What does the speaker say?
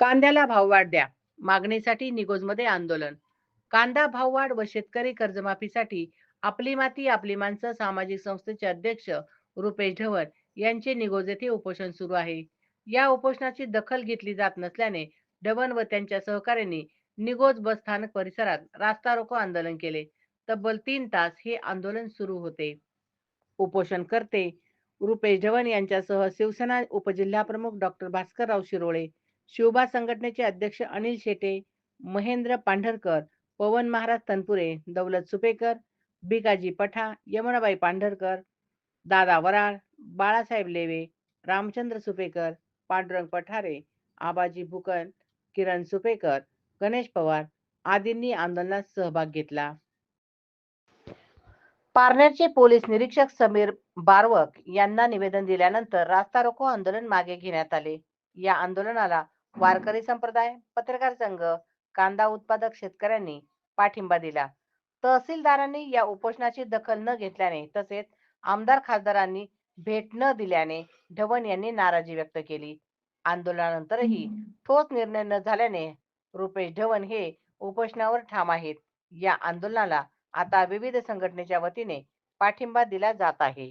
कांद्याला भाववाढ द्या. मागणीसाठी निगोजमध्ये आंदोलन. कांदा भाववाढ व शेतकरी कर्जमाफीसाठी आपली माती आपली माणसं सामाजिक संस्थेचे अध्यक्ष रुपेश ढवर यांचे निगोज येथे उपोषण सुरू आहे. या उपोषणाची दखल घेतली जात नसल्याने ढवण व त्यांच्या सहकाऱ्यांनी निगोज बस स्थानक परिसरात रास्ता रोको आंदोलन केले. तब्बल तीन तास हे आंदोलन सुरू होते. उपोषणकर्ते रुपेश ढवण यांच्यासह शिवसेना उपजिल्हाप्रमुख डॉक्टर भास्करराव शिरोळे शिवबा संघटनेचे अध्यक्ष अनिल शेटे महेंद्र पांढरकर पवन महाराज तनपुरे दौलत सुपेकर भिकाजी पठा यमुनाबाई पांढरकर दादा वराळ बाळासाहेब लेवे रामचंद्र सुपेकर पांडुरंग पठारे आबाजी भुकन किरण सुपेकर गणेश पवार आदींनी आंदोलनात सहभाग घेतला. पारनेरचे पोलीस निरीक्षक समीर बारवक यांना निवेदन दिल्यानंतर रास्ता रोको आंदोलन मागे घेण्यात आले. या आंदोलनाला वारकरी संप्रदाय पत्रकार संघ कांदा उत्पादक शेतकऱ्यांनी पाठिंबा दिला. तहसीलदारांनी या उपोषणाची दखल न घेतल्याने तसेच आमदार खासदारांनी भेट न दिल्याने ढवण यांनी नाराजी व्यक्त केली. आंदोलनानंतरही ठोस निर्णय न झाल्याने रुपेश ढवण हे उपोषणावर ठाम आहेत. या आंदोलनाला आता विविध संघटनेच्या वतीने पाठिंबा दिला जात आहे.